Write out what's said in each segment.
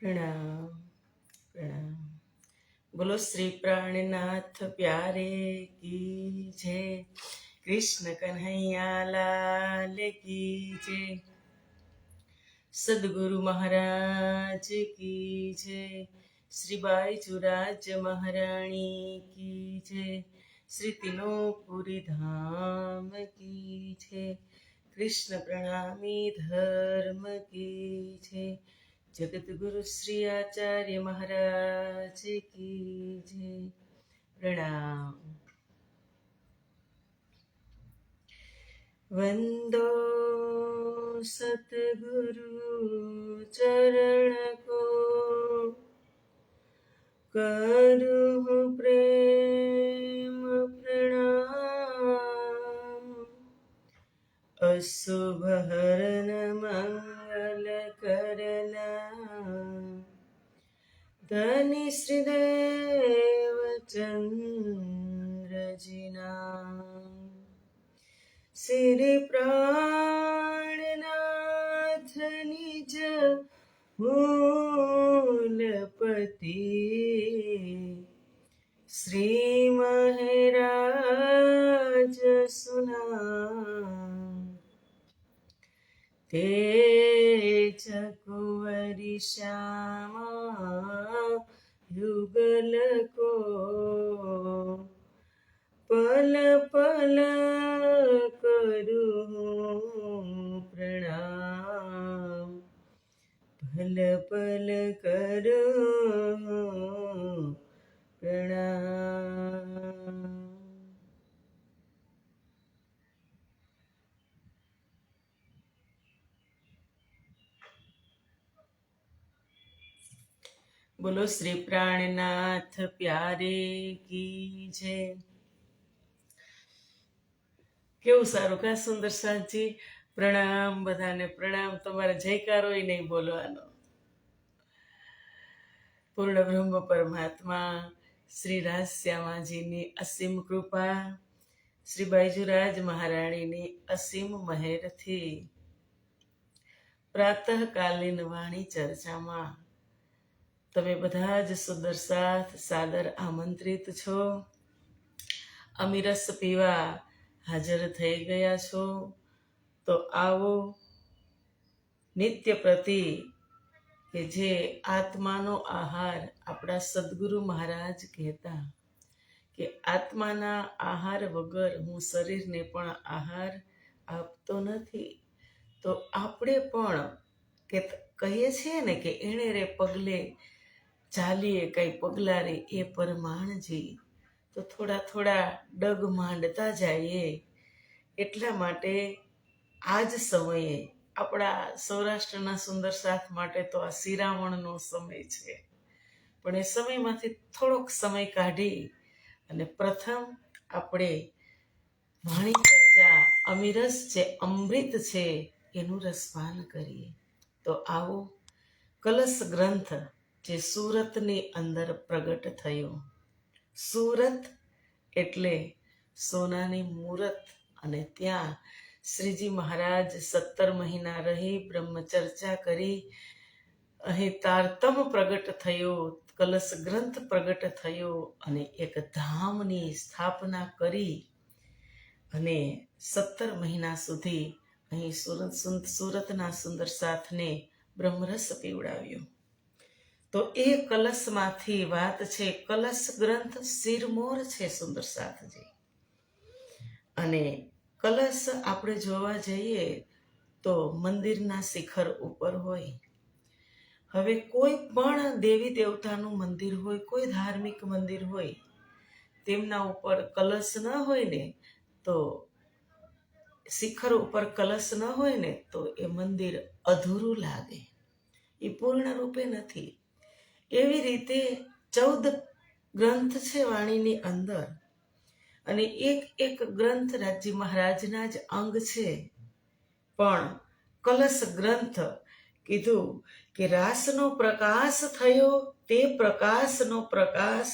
પ્રણામ પ્રણામ. બોલો, શ્રી પ્રાણનાથ પ્યારે કી જય. કૃષ્ણ કન્હૈયા લાલ કી જય. સદગુરુ મહારાજ કી જય. શ્રી બાઈચુરાજ મહારાણી કી જય. શ્રી તિનોપુરી ધામ કી છે કૃષ્ણ પ્રણામી ધર્મ કી છે જગતગુરુ શ્રી આચાર્ય મહારાજ કી જય પ્રણામ વંદો સતગુરુ ચરણ કો કરું પ્રેમ પ્રણામ અશુભ હરણ મંગલ ધની શ્રીદેવ ચંદ્રજીના શ્રી પ્રાણનાથ નિજ મૂલપતિ શ્રી મહેરાજ સુના તે ચકુવરી શ્યામા યુગલ કો. પલ પલ કરું પ્રણામ. પલ પલ કરું પ્રણામ બોલો, શ્રી પ્રાણનાથ, પ્યારે છે કેવું સારું કા? સુંદર સાંજી પ્રણામ, બધાને પ્રણામ. તમારે જયકારો નહીં બોલવાનો. પૂર્ણ બ્રહ્મ પરમાત્મા, શ્રી રાજશ્યામાજીની અસીમ કૃપા, શ્રી બાઈજુરાજ મહારાણીની અસીમ મહેરથી. પ્રાતઃકાલીન વાણી ચર્ચામાં તમે બધા જ સુંદર સાથ, સાદર આમંત્રિત છો. અમીરસ પીવા હાજર થઈ ગયા છો. તો આવો નિત્ય પ્રતિ કે જે આત્માનો આહાર આપણા સદગુરુ મહારાજ કહેતા કે આત્માના આહાર વગર હું શરીરને પણ આહાર આપતો નથી. તો આપણે પણ કે કહીએ છીએ ને કે એણે રે પગલે ચાલીએ કઈ પગલાં રે એ પરમાણજી તો થોડા થોડા ડગ માંડતા જઈએ. એટલા માટે આ જ સમયે આપણા સૌરાષ્ટ્રના સુંદર સાથ માટે તો આ શિરામણનો સમય છે. પણ એ સમયમાંથી થોડોક સમય કાઢી અને પ્રથમ આપણે વાણી ચર્ચા અમીરસ છે અમૃત છે એનું રસપાન કરીએ. તો આવો કલશ ગ્રંથ જે સુરતની અંદર પ્રગટ થયો. સુરત એટલે સોનાની મૂરત અને ત્યાં શ્રીજી મહારાજ સત્તર મહિના રહી, બ્રહ્મચર્ચા કરી. અહીં તારતમ પ્રગટ થયો, કલશ ગ્રંથ પ્રગટ થયો અને એક ધામની સ્થાપના કરી. અને સત્તર મહિના સુધી અહીં સુરત સુરતના સુંદર સાથને બ્રહ્મરસ પીવડાવ્યો. તો એ કલશમાંથી વાત છે. કલશ ગ્રંથ શિરમોર છે સુંદર સાથજી અને કલશ આપણે જોવા જઈએ તો મંદિરના શિખર ઉપર હોય. હવે કોઈ પણ દેવી દેવતાનું મંદિર હોય, કોઈ ધાર્મિક મંદિર હોય, તેમના ઉપર કલશ ન હોય ને, તો શિખર ઉપર કલશ ન હોય ને, તો એ મંદિર અધૂરું લાગે. એ પૂર્ણ રૂપે નથી. એવી રીતે ચૌદ ગ્રંથ છે વાણીની અંદર. અને એક એક ગ્રંથ રાજજી મહારાજના જ અંગ છે. પણ કલશ ગ્રંથ કીધું કે રાસનો પ્રકાશ થયો, તે પ્રકાશનો પ્રકાશ,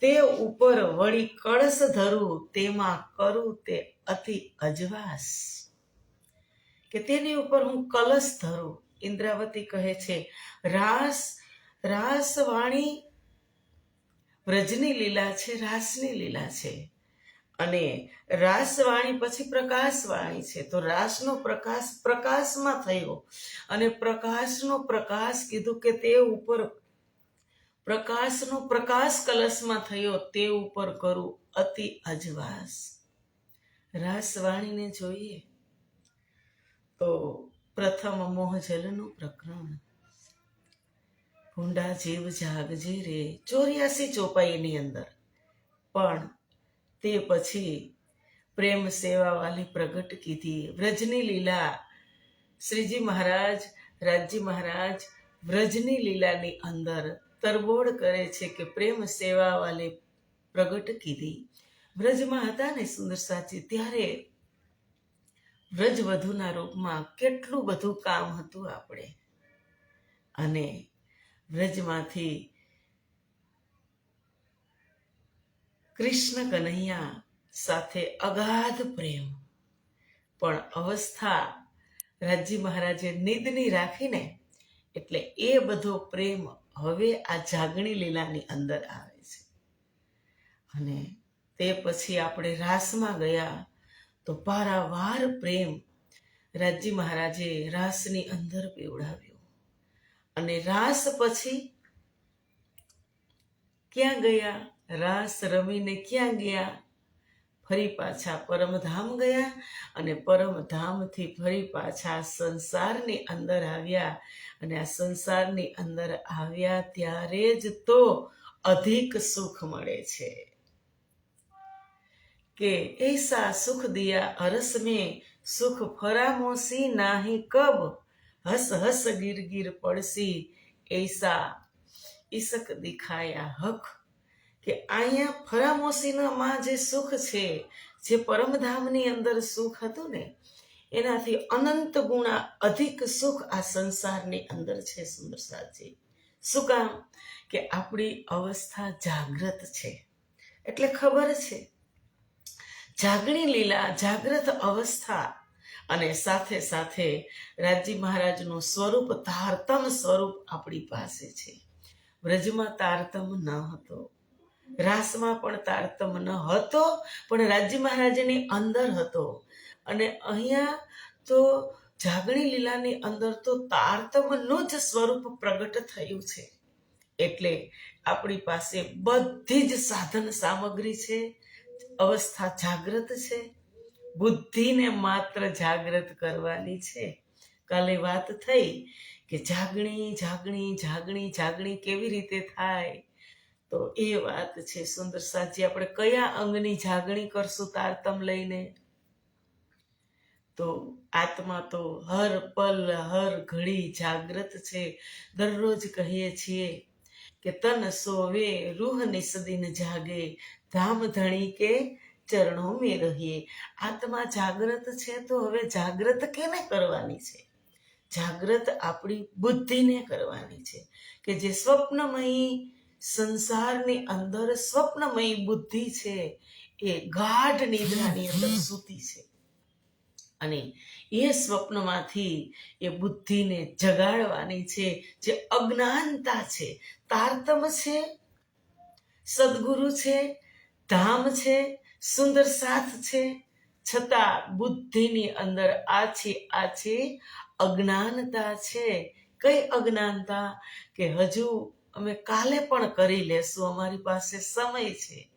તે ઉપર વળી કળશ ધરું, તેમાં કરું તે અતિ અજવાસ. કે તેની ઉપર હું કલશ ધરું, ઇન્દ્રાવતી કહે છે, રાસ રાસ વાણી વ્રજની લીલા છે, રાસની લીલા છે. અને રાસવાણી પછી પ્રકાશવાણી છે. તો રાસનો પ્રકાશ પ્રકાશમાં થયો અને પ્રકાશનો પ્રકાશ કીધું કે તે ઉપર પ્રકાશનો પ્રકાશ કલશમાં થયો, તે ઉપર કરું અતિ અજવાસ. રાસવાણીને જોઈએ તો પ્રથમ મોહજલનું પ્રકરણ. ભૂંડા જીવ જાગજે રે, ચોર્યાસી ચોપાઈની અંદર. પણ તે પછી પ્રેમ સેવા વાલી પ્રગટ કીધી. વ્રજની લીલા શ્રીજી મહારાજ, રાજજી મહારાજ વ્રજની લીલાની અંદર તરબોળ કરે છે કે પ્રેમ સેવા વાલી પ્રગટ કીધી. વ્રજમાં હતા ને સુંદર સાચી, ત્યારે વ્રજ વધુના રૂપમાં કેટલું બધું કામ હતું આપણે. અને વ્રજમાંથી કૃષ્ણ કનૈયા સાથે અગાધ પ્રેમ. પણ અવસ્થા રાજજી મહારાજે નિદની રાખીને, એટલે એ બધો પ્રેમ હવે આ જાગણી લીલાની અંદર આવે છે. અને તે પછી આપણે રાસમાં ગયા તો પારાવાર પ્રેમ રાજજી મહારાજે રાસની અંદર પીવડાવ્યો. અને રાસ પછી ક્યાં ગયા? રાસ રમીને ક્યાં ગયા? ફરી પાછા પરમધામ ગયા અને પરમધામથી ફરી પાછા સંસારની અંદર આવ્યા. અને આ સંસારની અંદર આવ્યા ત્યારે જ તો અધિક સુખ મળે છે. કે એસા સુખ દિયા અરસ મેં, સુખ ફરામોસી નાહી કબ? હસ હસ ગીર ગીર પડસી એસા ઈસક દેખાયા હક. કે અહીંયા ફરામોસીનામાં જે સુખ છે, જે પરમધામની અંદર સુખ હતું ને, એનાથી અનંત ગુણા અધિક સુખ આ સંસારની અંદર છે સુંદર સાચી. શું કામ? કે આપણી અવસ્થા જાગૃત છે. એટલે ખબર છે. જાગણી લીલા, જાગ્રત અવસ્થા અને સાથે સાથે રાજજી મહારાજનું સ્વરૂપ તારતમ સ્વરૂપ આપણી પાસે છે. વ્રજમાં તારતમ ન હતો. રાસમાં પણ તારતમ ન હતો, પણ રાજજી મહારાજની અંદર હતો. અને અહીંયા તો જાગણી લીલાની અંદર તો તારતમનું જ સ્વરૂપ પ્રગટ થયું છે. એટલે આપણી પાસે બધી જ સાધન સામગ્રી છે, અવસ્થા જાગૃત છે બુદ્ધિને માત્ર જાગૃત કરવાની છે. કાલે વાત થઈ કે જાગણી જાગણી જાગણી જાગણી કેવી રીતે થાય? તો એ વાત છે સુંદર સાચી. આપણે કયા અંગની જાગણી કરશું તારતમ લઈને? તો આત્મા તો હર પલ, હર ઘડી જાગ્રત છે. દરરોજ કહીએ છીએ કે તન સોવે, રૂહ નિસદીન જાગે. ધામ ધણી કે ચરણો મેં રહીએ. આત્મા જાગ્રત છે તો હવે જાગ્રત કેને કરવાની છે? જાગ્રત આપણી બુદ્ધિને કરવાની છે કે જે સ્વપ્નમયી સંસારની અંદર સ્વપ્નમયી બુદ્ધિ છે એ ગાઢ નિદ્રાની અંદર સૂતી છે. અને એ સ્વપ્નમાંથી એ બુદ્ધિને જગાડવાની છે જે અજ્ઞાનતા છે. તારતમ છે, સદગુરુ છે, ધામ છે સુંદર સાથ છે. છતાં બુદ્ધિની અંદર આછી આછી અજ્ઞાનતા છે. કઈ અજ્ઞાનતા? કે હજુ અમે કાલે પણ કરી લેશું, અમારી પાસે સમય છે.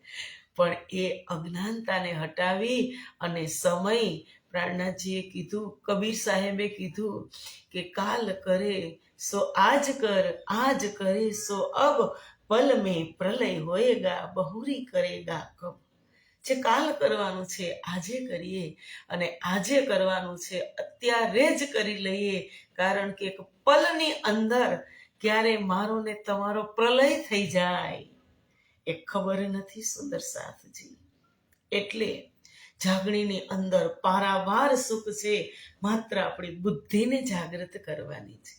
પણ એ અજ્ઞાનતાને હટાવી અને સમય, પ્રાણનાથજીએ કીધું, કબીર સાહેબે કીધું કે કાલ કરે, સો આજ કર, આજ કરે, સો અબ પલ મેં પ્રલય હોએગા બહુરી કરેગા કબ જે કાલ કરવાનું છે, આજે કરીએ અને આજે કરવાનું છે, અત્યારે જ કરી લઈએ. કારણ કે એક પલની અંદર ક્યારે મારો ને તમારો પ્રલય થઈ જાય, એ ખબર નથી સુંદર સાથજી એટલે જાગણીની અંદર પારાવાર સુખ છે, માત્ર આપણી બુદ્ધિને જાગૃત કરવાની છે.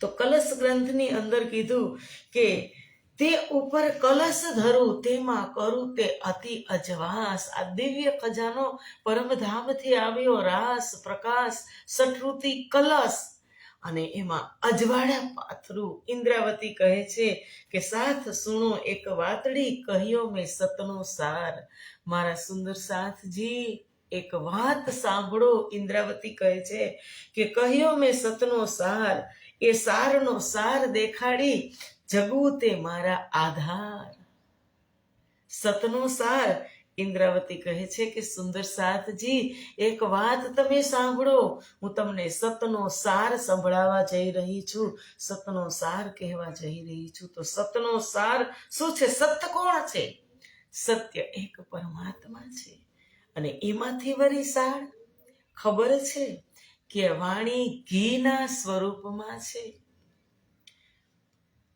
તો કલશ ગ્રંથની અંદર કીધું કે તે ઉપર કલશ ધરું, તેમાં કરું તે અતિ અજવાસ. આ દિવ્ય ખજાનો પરમધામથી આવ્યો, રાસ, પ્રકાશ, સઠૃતિ, કલશ. અને એમાં અજવાળા પાથરું. ઇન્દ્રાવતી કહે છે કે, સાથ સુણો, એક વાતડી કહ્યો મેં સતનો સાર. મારા સુંદર સાથજી, એક વાત સાંભળો. ઇન્દ્રાવતી કહે છે કે કહ્યો મેં સતનો સાર. એ સારનો સાર દેખાડી જગવું તે મારા આધાર. સતનો સાર, ઇન્દ્રાવતી કહે છે કે સુંદર સાથજી એક વાત તમે સાંભળો. હું તમને સતનો સાર સંભળાવા જઈ રહી છું. સતનો સાર કહેવા જઈ રહી છું. તો સતનો સાર શું છે? સત કોણ છે? સત્ય એક પરમાત્મા છે. અને એમાંથી વરી સાર. ખબર છે કે વાણી ઘીના સ્વરૂપમાં છે.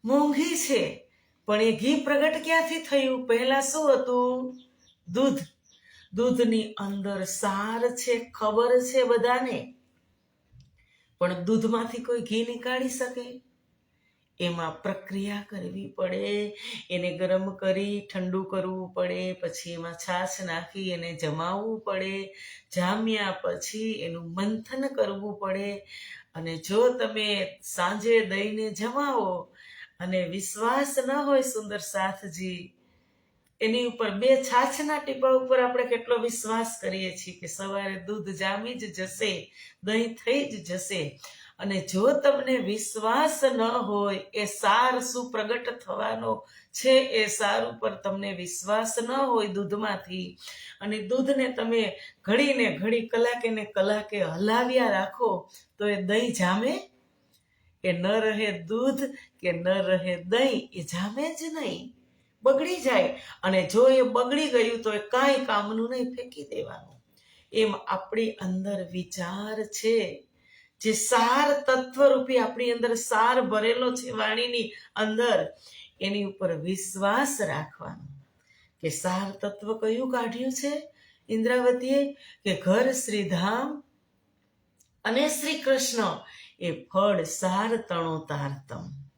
મોંઘી છે. પણ એ ઘી પ્રગટ ક્યાંથી થયું? પહેલા શું હતું? દૂધ. દૂધની અંદર સાર છે, ખબર છે બધાને. પણ દૂધમાંથી કોઈ ઘી નીકાળી શકે? એમાં પ્રક્રિયા કરવી પડે. એને ગરમ કરી ઠંડુ કરવું પડે. પછી એમાં છાશ નાખી એને જમાવવું પડે. જામ્યા પછી એનું મંથન કરવું પડે. અને જો તમે સાંજે દહીંને જમાવો અને વિશ્વાસ ન હોય સુંદર સાથજી, એની ઉપર બે છાછના ટીપા ઉપર આપણે કેટલો વિશ્વાસ કરીએ છીએ કે સવારે દૂધ જામી જ જશે, દહીં થઈ જ જશે. અને જો તમને વિશ્વાસ ન હોય, એ સાર શું પ્રગટ થવાનો છે, એ સાર ઉપર તમને વિશ્વાસ ન હોય દૂધમાંથી, અને દૂધને તમે ઘડીને ઘડી, કલાકે ને કલાકે હલાવ્યા રાખો, તો એ દહીં જામે એ ન રહે દૂધ કે ન રહે દહીં એ જામે જ નહીં. બગડી જાય. અને જો એ બગડી ગયું તો એ કાંઈ કામનું નહીં, ફેંકી દેવાનું. એમ આપણી અંદર વિચાર છે. જે સાર તત્વરૂપી આપણી અંદર સાર ભરેલો છે વાણીની અંદર, એની ઉપર વિશ્વાસ રાખવાનો. કે સાર તત્વ કયું કાઢ્યું છે? ઇન્દ્રાવતીએ કે ઘર શ્રીધામ અને શ્રી કૃષ્ણ એ ફળ સાર તણો તારતમ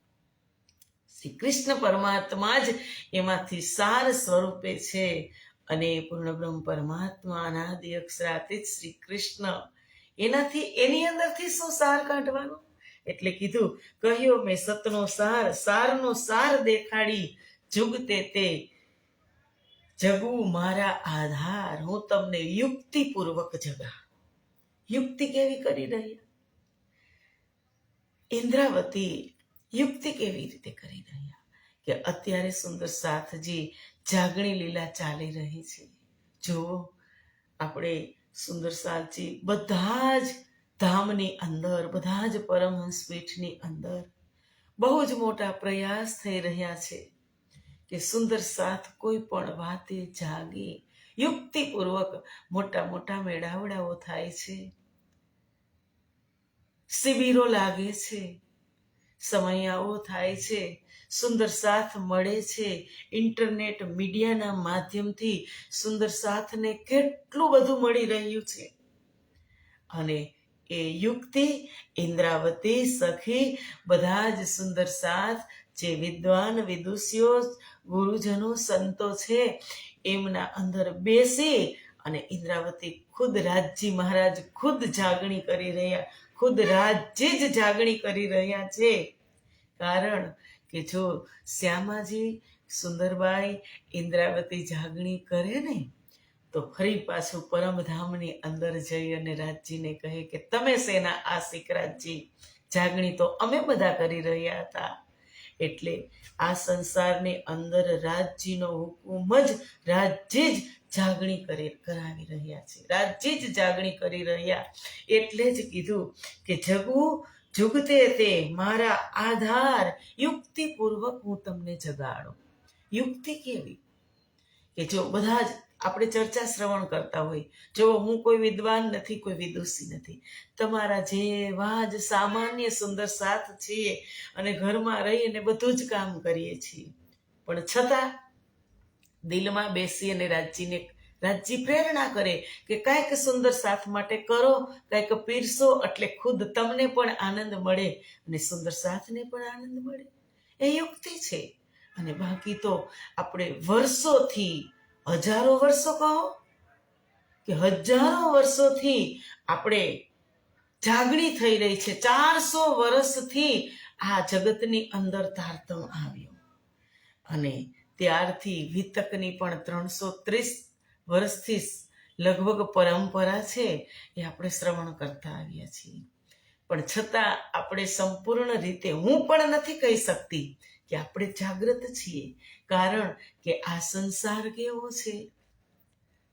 શ્રી કૃષ્ણ પરમાત્મા જ એમાંથી સાર સ્વરૂપે છે અને પૂર્ણ બ્રહ્મ પરમાત્મા અનાદિ જ શ્રી કૃષ્ણ. એનાથી, એની અંદરથી શું સાર કાઢવાનો? એટલે કીધું, કહ્યો મેં સતનો સાર, સારનો સાર દેખાડી જુગતે તે. જગવું મારા આધાર, હું તમને યુક્તિપૂર્વક જગા. યુક્તિ કેવી કરી રહ્યા? ઇન્દ્રાવતી યુક્તિ કેવી રીતે કરી રહ્યા? કે અત્યારે સુંદર સાથજી જાગણી લીલા ચાલી રહી છે. જો આપણે સુંદર સાથજી બધા જ ધામની અંદર, બધા જ પરમહંસ પીઠની અંદર બહુ જ મોટા પ્રયાસ થઈ રહ્યા છે કે સુંદર સાથ કોઈ પણ વાતે જાગી. યુક્તિપૂર્વક મોટા મોટા મેળાવડાઓ થાય છે. શિબિરો લાગે છે. સમયાઓ થાય છે. સુંદર સાથ મળે છે. ઇન્ટરનેટ મીડિયાના માધ્યમથી સુંદર સાથને કેટલું બધું મળી રહ્યું છે. અને એ યુક્તિ ઇન્દ્રાવતી સખી બધા જ સુંદર સાથ જે વિદ્વાન, વિદુષીઓ, ગુરુજનો, સંતો છે, એમના અંદર બેસી અને ઇન્દ્રાવતી ખુદ રાજજી મહારાજ ખુદ જાગણી કરી રહ્યા ખુદ રાજ્ય જ જાગણી કરી રહ્યા છે. કારણ કે જો શ્યામાજી, સુંદરબાઈ, ઇન્દ્રાવતી જાગણી કરે ને, તો ફરી પાછું પરમધામની અંદર જઈ અને રાજજીને કહે કે, તમે શેના આ શિકરાજજી જાગણી તો અમે બધા કરી રહ્યા હતા. એટલે આ સંસારની અંદર રાજજીનો હુકુમ જ રાજ્ય જ જાગણી કરી, કરાવી રહ્યા છે. રાજ્ય જ જાગણી કરી રહ્યા. એટલે જ કીધું કે જગવું જુગતે તે મારા આધાર યુક્તિપૂર્વક હું તમને જગાડું. યુક્તિ કેવી? કે જો બધા જ આપણે ચર્ચા શ્રવણ કરતા હોય, જો હું કોઈ વિદ્વાન નથી, કોઈ વિદુષી નથી. તમારા જેવા જ સામાન્ય સુંદર સાથ છીએ અને ઘરમાં રહી અને બધું જ કામ કરીએ છીએ. પણ છતાં દિલમાં બેસી અને રાજજીને રાજજી પ્રેરણા કરે કે કાંઈક સુંદર સાથ માટે કરો, કાંઈક પીરસો એટલે ખુદ તમને પણ આનંદ મળે અને સુંદર સાથને પણ આનંદ મળે. એ યુક્તિ છે. અને બાકી તો આપણે વર્ષોથી, હજારો વર્ષો કહો, કે હજારો વર્ષોથી આપણે જાગણી થઈ રહી છે. ચારસો વર્ષથી આ જગતની અંદર તારતમ આવ્યો. અને ત્યારથી વિતકની પણ ત્રણસો ત્રીસ વર્ષથી લગભગ પરંપરા છે એ આપણે શ્રવણ કરતા આવ્યા છીએ. પણ છતાં આપણે સંપૂર્ણ રીતે હું પણ નથી કહી શકતી કે આપણે જાગૃત છીએ, કારણ કે આ સંસાર કેવો છે?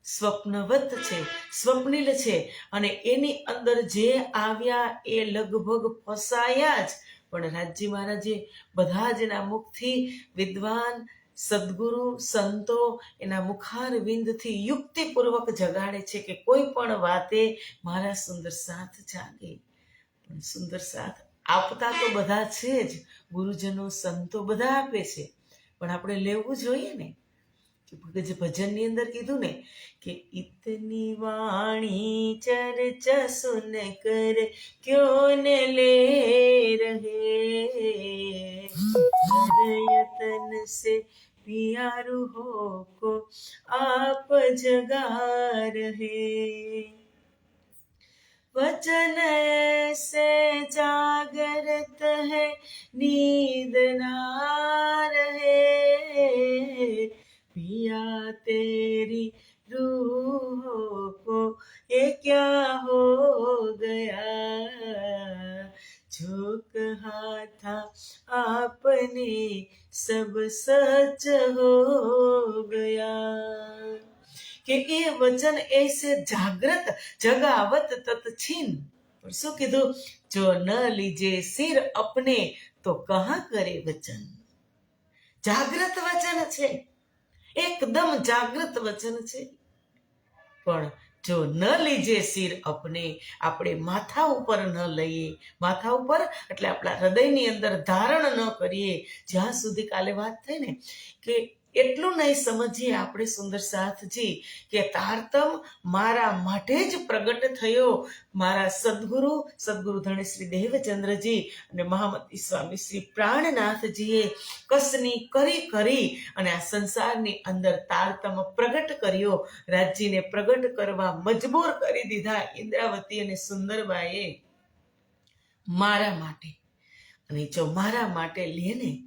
સ્વપ્નવત છે, સ્વપ્નિલ છે અને એની અંદર જે આવ્યા એ લગભગ ફસાયા જ. પણ રાજજી મહારાજે બધા જ ના મુખથી વિદ્વાન સદગુરુ, સંતો એના મુખાર વિંદથી યુક્તિપૂર્વક જગાડે છે કે કોઈ પણ વાતે મારા સુંદર સાથ જાગે. સુંદર સાથ આપતા તો બધા છે જ. ગુરુજનો, સંતો બધા આપે છે. પણ આપણે લેવું જોઈએ ને? કે ભગત ભજનની અંદર કીધું ને કે ઇતની વાણી ચર્ચા સુન કર ક્યો ને લે રહે હૃદય તન से प्यारू हो को आप जगा रहे वचन से जागृत है नींद ना पिया तेरी रूह को ये क्या हो गया जो कहा था आपने सब सच हो गया કે એ વચન ऐसे જાગ્રત જગાવત તત છીન પણ શું કીધું જો ન લીજે સિર અપને તો કહા કરે વચન જાગ્રત વચન છે એકદમ જાગૃત વચન છે. પણ જો ન લીજે શિર અપને, આપણે માથા ઉપર ન લઈએ, માથા ઉપર એટલે આપણા હૃદયની અંદર ધારણ ન કરીએ, જ્યાં સુધી કાલે વાત થઈ ને કે એટલું નહીં સમજીએ આપણે, સુંદર સાથજી, કે તારતમ મારા માટે જ પ્રગટ થયો. મારા સદગુરુ સદગુરુ ધણી શ્રી દેવચંદ્રજી અને મહામતી સ્વામી શ્રી પ્રાણનાથજીએ કસની કરી કરી અને આ સંસારની અંદર તારતમ પ્રગટ કર્યો. રાજ્યને પ્રગટ કરવા મજબૂર કરી દીધા ઇન્દ્રાવતી અને સુંદરબાઈએ. મારા માટે. અને જો મારા માટે લે ને,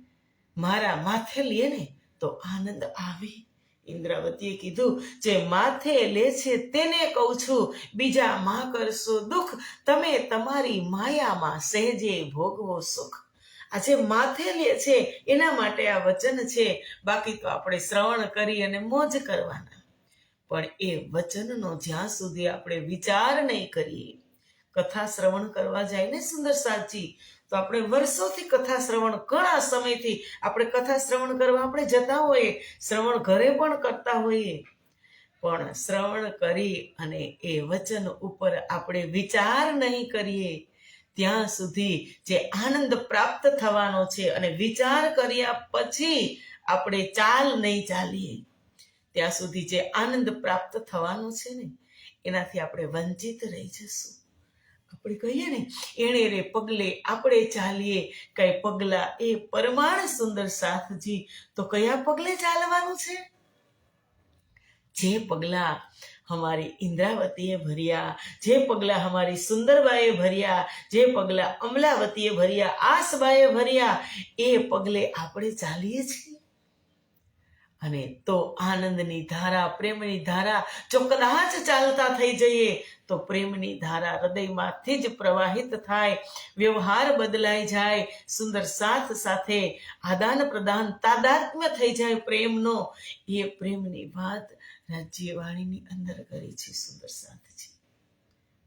મારા માથે લે ને તો આનંદ આવે. ઇન્દ્રાવતીએ કીધું, જે માથે લે છે તેને કહું છું, બીજા માં કરશો દુઃખ, તમે તમારી માયામાં સહેજે ભોગવો સુખ. આજે માથે લે છે, એના માટે આ વચન છે. બાકી તો આપણે શ્રવણ કરી અને મોજ કરવાના. પણ એ વચનનો જ્યાં સુધી આપણે વિચાર નહીં કરીએ, કથા શ્રવણ કરવા જાય ને સુંદર સાચી તો આપણે વર્ષોથી કથા શ્રવણ, ઘણા સમયથી આપણે કથા શ્રવણ કરવા આપણે જતા હોઈએ, શ્રવણ ઘરે પણ કરતા હોઈએ. પણ શ્રવણ કરી અને એ વચન ઉપર આપણે વિચાર નહીં કરીએ. ત્યાં સુધી જે આનંદ પ્રાપ્ત થવાનો છે અને વિચાર કર્યા પછી આપણે ચાલ નહીં ચાલીએ. ત્યાં સુધી જે આનંદ પ્રાપ્ત થવાનો છે ને, એનાથી આપણે વંચિત રહી જશું. આપણે કહીએ ને, એણે રે પગલે આપણે ચાલીએ, કઈ પગલા એ પરમાણ સુંદર સાથજી તો કયા પગલે ચાલવાનું છે? જે પગલા હમારી ઇન્દ્રાવતીએ ભર્યા, જે પગલા હમારી સુંદરબાએ ભર્યા, જે પગલા અમલાવતીએ ભર્યા, આસબાએ ભર્યા, એ પગલે આપણે ચાલીએ છીએ. અને તો આનંદની ધારા, પ્રેમની ધારા ચોકદાચ ચાલતા થઈ જઈએ તો પ્રેમની ધારા હૃદયમાંથી જ પ્રવાહિત થાય, વ્યવહાર બદલાઈ જાય, સુંદર સાથ સાથે આદાન પ્રદાન તાદાત્મ્ય થઈ જાય પ્રેમનો. એ પ્રેમની વાત રાજ્યવાણીની અંદર કરી છે, સુંદર સાથજી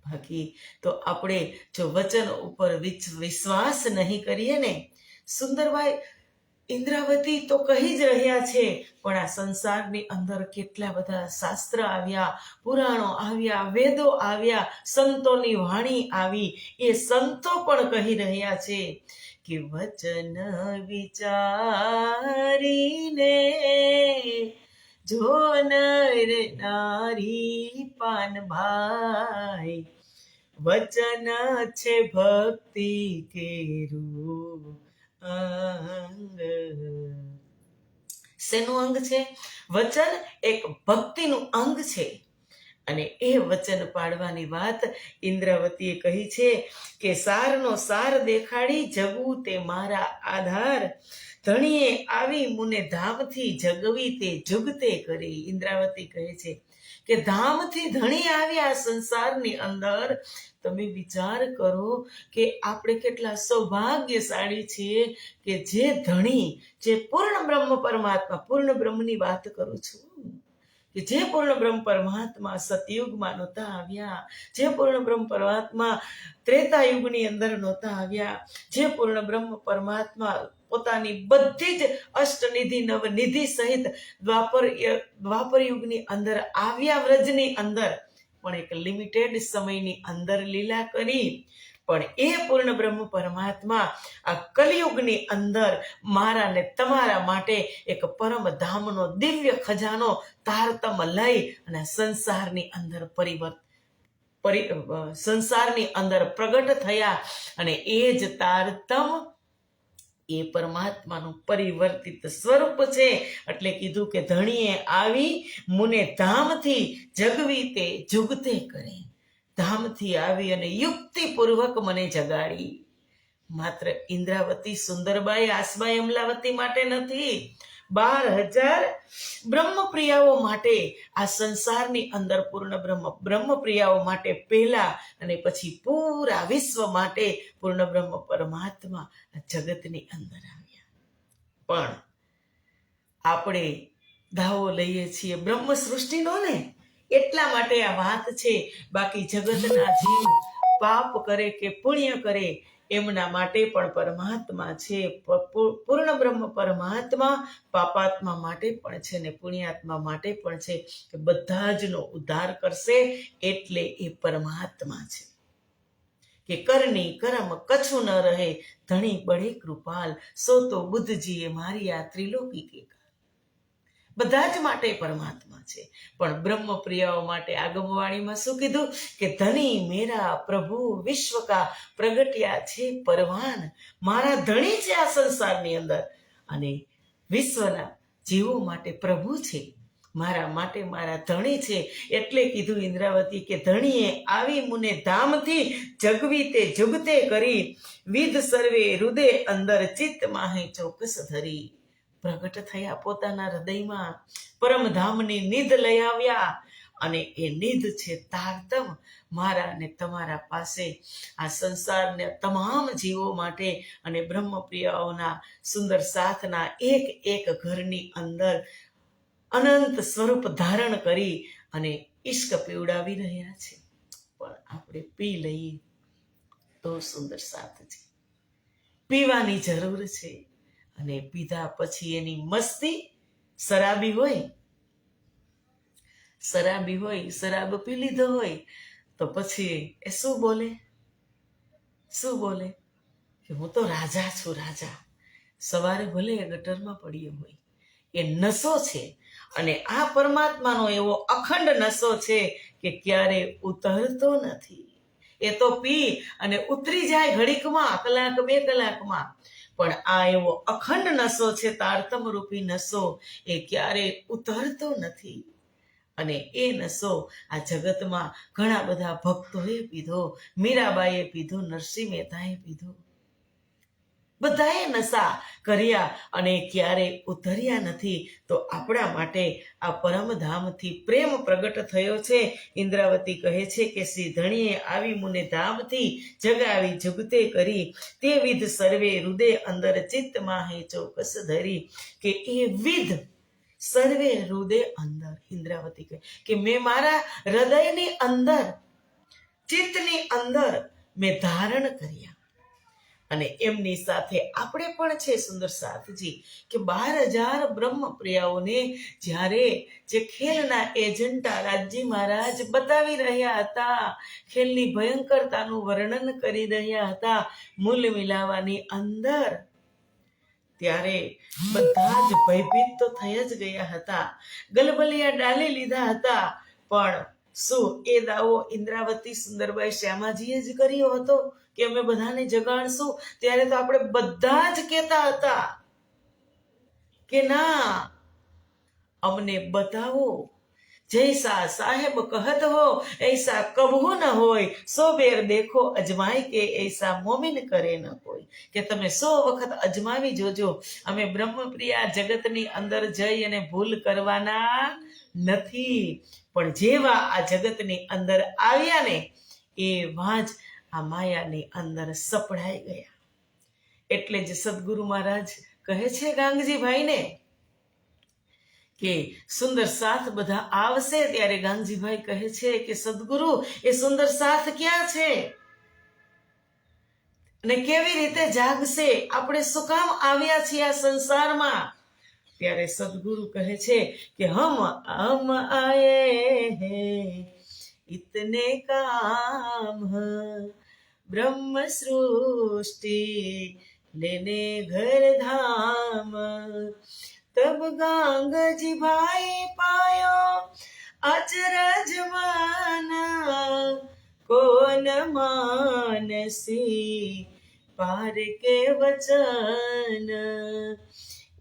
બાકી તો આપણે જો વચન ઉપર વિશ્વાસ નહીં કરીએ ને, સુંદરભાઈ ઇન્દ્રાવતી તો કહી જ રહ્યા છે, પણ આ સંસારની અંદર કેટલા બધા શાસ્ત્ર આવ્યા, પુરાણો આવ્યા, વેદો આવ્યા, સંતોની વાણી આવી, એ સંતો પણ કહી રહ્યા છે કે વચન વિચારીને જો નર નારી પાન ભાઈ, વચન છે ભક્તિ કેરું. અંગ શેનું અંગ છે? વચન એક ભક્તિનું અંગ છે. અને એ વચન પાડવાની વાત ઇન્દ્રાવતીએ કહી છે કે સારનો સાર દેખાડી જગવું તે મારા આધાર. ધણીએ આવી મુને ધામથી જગવી તે જુગતે કરી. ઇન્દ્રાવતી કહે છે કે ધામથી ધણી આવ્યા સંસારની અંદર તમે વિચાર કરો કે આપણે કેટલા સૌભાગ્યશાળી છીએ કે જે ધણી, જે પૂર્ણ બ્રહ્મ પરમાત્મા, પૂર્ણ બ્રહ્મની વાત કરું છું. કે જે પૂર્ણ બ્રહ્મ પરમાત્મા સતયુગમાં નહોતા આવ્યા, જે પૂર્ણ બ્રહ્મ પરમાત્મા ત્રેતા યુગની અંદર નહોતા આવ્યા, જે પૂર્ણ બ્રહ્મ પરમાત્મા પોતાની બધી જ અષ્ટનિધિ, નવનિધિ સહિત દ્વાપર દ્વાપર યુગની અંદર, આવ્યા વ્રજની અંદર પણ એક લિમિટેડ સમયની અંદર લીલા કરી, પણ એ પૂર્ણ બ્રહ્મ પરમાત્મા આ કલિયુગની અંદર મારા ને તમારા માટે એક પરમ ધામનો દિવ્ય ખજાનો તારતમ લઈ અને સંસારની અંદર પરિવર્ત, પરી સંસારની અંદર પ્રગટ થયા અને એ જ તારતમ એ પરમાત્માનું પરિવર્તિત સ્વરૂપ છે. એટલે કીધું કે ધણીએ આવી મુને ધામથી જગવી તે જુગતે કરે. ધામથી આવી અને યુક્તિપૂર્વક મને જગાડી. માત્ર ઇન્દ્રાવતી સુંદરબાઈ આસબાઈ અમલાવતી માટે નથી બાર હજાર બ્રહ્મપ્રિયાઓ માટે આ સંસારની અંદર પૂર્ણ બ્રહ્મ, બ્રહ્મપ્રિયાઓ માટે પહેલા અને પછી પૂરા વિશ્વ માટે પૂર્ણ બ્રહ્મ પરમાત્મા જગતની અંદર આવ્યા. પણ આપણે દાવો લઈએ છીએ બ્રહ્મ સૃષ્ટિનો ને, એટલા માટે આ વાત છે. બાકી જગતના જીવ પાપ કરે કે પુણ્ય કરે એમના માટે પણ પરમાત્મા છે. પૂર્ણ બ્રહ્મ પરમાત્મા પાપાત્મા માટે પણ છે ને પુણ્યાત્મા માટે પણ છે કે બધા જનો ઉદ્ધાર કરશે એટલે એ પરમાત્મા છે. કે કરની કરમ કછું ન રહે, ધણી બળે કૃપાલ, સો તો બુદ્ધજીએ મારી આ ત્રિલોકી બધા જ માટે પરમાત્મા છે. પણ બ્રહ્મ પ્રિયાઓ માટે આગમવાણીમાં શું કીધું? કે ધણી મેરા પ્રભુ વિશ્વ કા પ્રગટ્યા છે પરવાન. મારા ધણી છે આ સંસારની અંદર. અને વિશ્વના જીવો માટે પ્રભુ છે. મારા માટે મારા ધણી છે. એટલે કીધું ઇન્દ્રાવતી કે ધણીએ આવી મુને ધામથી જગવી તે જુગતે કરી. વિધ સર્વે હૃદય અંદર ચિત્ત માહે ચોકસ ધરી. પ્રગટ થયા પોતાના હૃદયમાં. પરમધામની નિધ લઈ આવ્યા અને એ નિધ છે તારતમ મારા અને તમારા પાસે. આ સંસારને તમામ જીવો માટે અને બ્રહ્મપ્રિયાઓના સુંદર સાથના એક એક ઘરની અંદર અનંત સ્વરૂપ ધારણ કરી અને ઈશ્ક પીવડાવી રહ્યા છે. પણ આપણે પી લઈએ તો સુંદર સાથ છે. પીવાની જરૂર છે. અને પીધા પછી એની મસ્તી શરાબી હોય શરાબી હોય, શરાબ પી લીધો હોય, તો પછી એ શું બોલે? શું બોલે? કે હું તો રાજા છું, રાજા. સવારે ભલે એ ગટરમાં પડ્યો હોય. એ નશો છે અને આ પરમાત્માનો એવો અખંડ નશો છે કે ક્યારે ઉતરતો નથી. એ તો પી અને ઉતરી જાય ઘડીકમાં, કલાક બે કલાકમાં. પણ આ એવો અખંડ નસો છે, તારતમ રૂપી નસો, એ ક્યારે ઉતરતો નથી. અને એ નસો આ જગતમાં ઘણા બધા ભક્તોએ પીધો, મીરાબાઈએ પીધો, નરસિંહ મહેતાએ પીધો. બધાએ નશા કર્યા અને ક્યારે ઉતર્યા નથી, તો આપણા માટે આ પરમધામથી પ્રેમ પ્રગટ થયો છે. ઇન્દ્રાવતી કહે છે કે શ્રી ધણીએ આવી મુને ધામથી જગાવી જગતે કરી, તે વિધ સર્વે હૃદય અંદર ચિત્તમાં હે ચોકસ ધરી, કે એ વિધ સર્વે હૃદય અંદર. ઇન્દ્રાવતી કહે કે મેં મારા હૃદયની અંદર, ચિત્તની અંદર મેં ધારણ કર્યા. અને એમની સાથે આપણે પણ છે સુંદર સાથજી, કે બાર હજાર બ્રહ્મપ્રિયાઓને જ્યારે જે ખેલના એજન્ટા રાજજી મહારાજ બતાવી રહ્યા હતા, ખેલની ભયંકરતાનું વર્ણન કરી રહ્યા હતા, મૂલ મિલાવાની અંદર, ત્યારે બધા જ ભયભીત તો થઈ જ ગયા હતા, ગલબલિયા ડાલી લીધા હતા, પણ શું એ દાવો ઇન્દ્રાવતી સુંદરબાઈ શ્યામાજીએ જ કર્યો હતો કે અમે બધાને જગાડશું. ત્યારે તો આપણે બધા જ કહેતા હતા કે ના, અમને બતાવો. જૈસા સાહેબ કહત હો, એસા કબહુ ન હોય. સો બેર દેખો અજમાય કે એસા મોમિન કરે ન કોઈ. કે તમે સો વખત અજમાવી જોજો. અમે બ્રહ્મપ્રિયા જગતની અંદર જઈ અને ભૂલ કરવાના નથી. પણ જેવા આ જગતની અંદર આવ્યા ને એવા જ આ માયાની અંદર સપડાઈ ગયા. એટલે જ સદગુરુ મહારાજ કહે છે ગાંગજીભાઈને કે સુંદર સાથ બધા આવશે ત્યારે ગાંગજીભાઈ કહે છે કે સદગુરુ, એ સુંદર સાથ ક્યાં છે? અને કેવી રીતે જાગશે? આપણે શું કામ આવ્યા છીએ આ સંસારમાં? ત્યારે સદગુરુ કહે છે કે, હમ હમ આયે હે, ઇતને કામ બ્રહ્મ સૃષ્ટિ લેને ઘર ધામ, તબ ગાંગજી ભાઈ પાયો, અચરજ માના, કોન માનસી, પાર કે વચન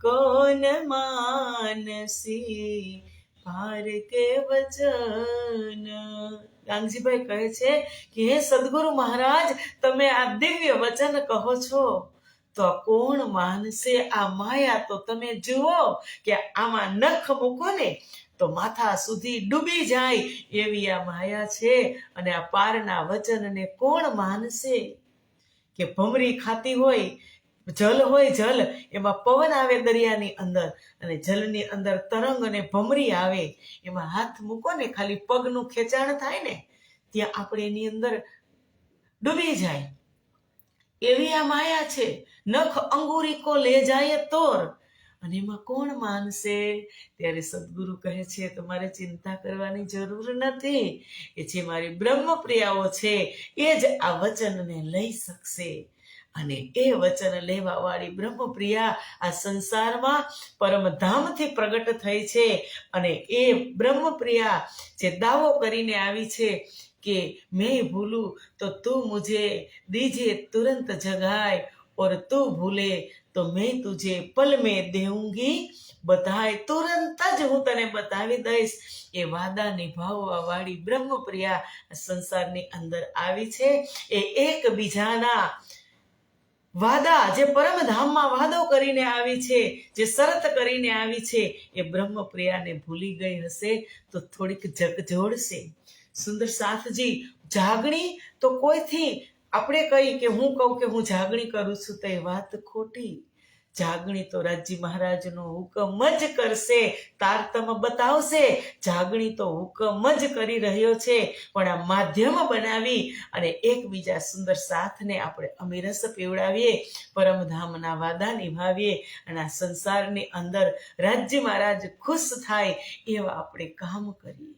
કોન માનસી? પાર કે વચન. ગાંધીભાઈ કહે છે કે, હે સદગુરુ મહારાજ, તમે આ દિવ્ય વચન કહો છો, તો કોણ માનશે આ માયા તો તમે જુઓ કે આમાં નખ મૂકો ને, તો માથા સુધી ડૂબી જાય એવી આ માયા છે અને આ પારના વચનને કોણ માનશે કે ભમરી ખાતી હોય જલ હોય જલ, એમાં પવન આવે દરિયાની અંદર અને જલની અંદર તરંગ અને ભમરી આવે. એમાં હાથ મૂકો ને, ખાલી પગનું ખેંચાણ થાય ને, ત્યાં આપણે એની અંદર ડૂબી જાય. એવી આ માયા છે. નખ અંગુરીકો લે જાય તોર. અને એમાં કોણ માનશે? ત્યારે સદગુરુ કહે છે, તમારે ચિંતા કરવાની જરૂર નથી. એ જે મારી બ્રહ્મપ્રિયાઓ છે, એ જ આ વચનને લઈ શકશે. અને એ વચન લેવાવાળી બ્રહ્મપ્રિયા આ સંસારમાં પરમધામથી પ્રગટ થઈ છે. અને એ બ્રહ્મપ્રિયા જે દાવો કરીને આવી છે કે મેં ભૂલું તો તું મુજે દીજે તુરંત જગાય, ઓર તું ભૂલે તો મેં તુજે પલ મેં દેઉંગી બધાય તુરંત જ હું તને બતાવી દઈશ. એ વાદા નિભાવવા વાળી બ્રહ્મપ્રિયા સંસારની અંદર આવી છે. એ એકબીજાના વાદા જે પરમધામમાં વાદો કરીને આવી છે, જે શરત કરીને આવી છે, એ બ્રહ્મપ્રિયાને ભૂલી ગઈ હશે તો થોડીક જગજોડશે સુંદર સાથજી જાગણી તો કોઈથી? આપણે કહી કે હું કહું કે હું જાગણી કરું છું તો એ વાત ખોટી. જાગણી તો રાજજી મહારાજનો હુકમ જ કરશે તારતમ બતાવશે. જાગણી તો હુકમ જ કરી રહ્યો છે, પણ આ માધ્યમ બનાવી અને એકબીજા સુંદર સાથને આપણે અમીરસ પીવડાવીએ, પરમધામના વાદા નિભાવીએ અને આ સંસારની અંદર રાજ્ય મહારાજ ખુશ થાય એવા આપણે કામ કરીએ.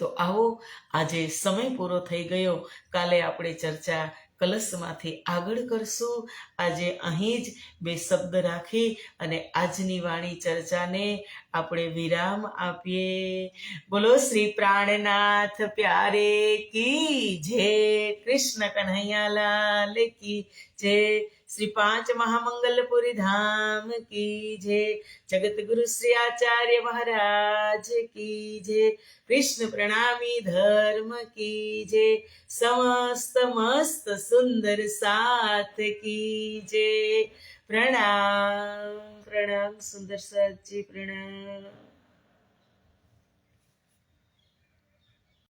તો આવો આજે સમય પૂરો થઈ ગયો. કાલે આપણે ચર્ચા કલશમાંથી આગળ કરશું. આજે અહીં જ બે શબ્દ રાખી અને આજની વાણી ચર્ચાને આપણે વિરામ આપીએ. બોલો, શ્રી પ્રાણનાથ પ્યારે કી જય. કૃષ્ણ કન્હૈયાલાલ કી જય. શ્રી પાંચ મહામંગલપુરી ધામ કી જે જગત ગુરુ શ્રી આચાર્ય મહારાજ કી જે કૃષ્ણ પ્રણામી ધર્મ કી જે, સમસ્ત મસ્ત સુંદર સાથ કી જે. પ્રણામ પ્રણામ, સુંદર સાથજી પ્રણામ.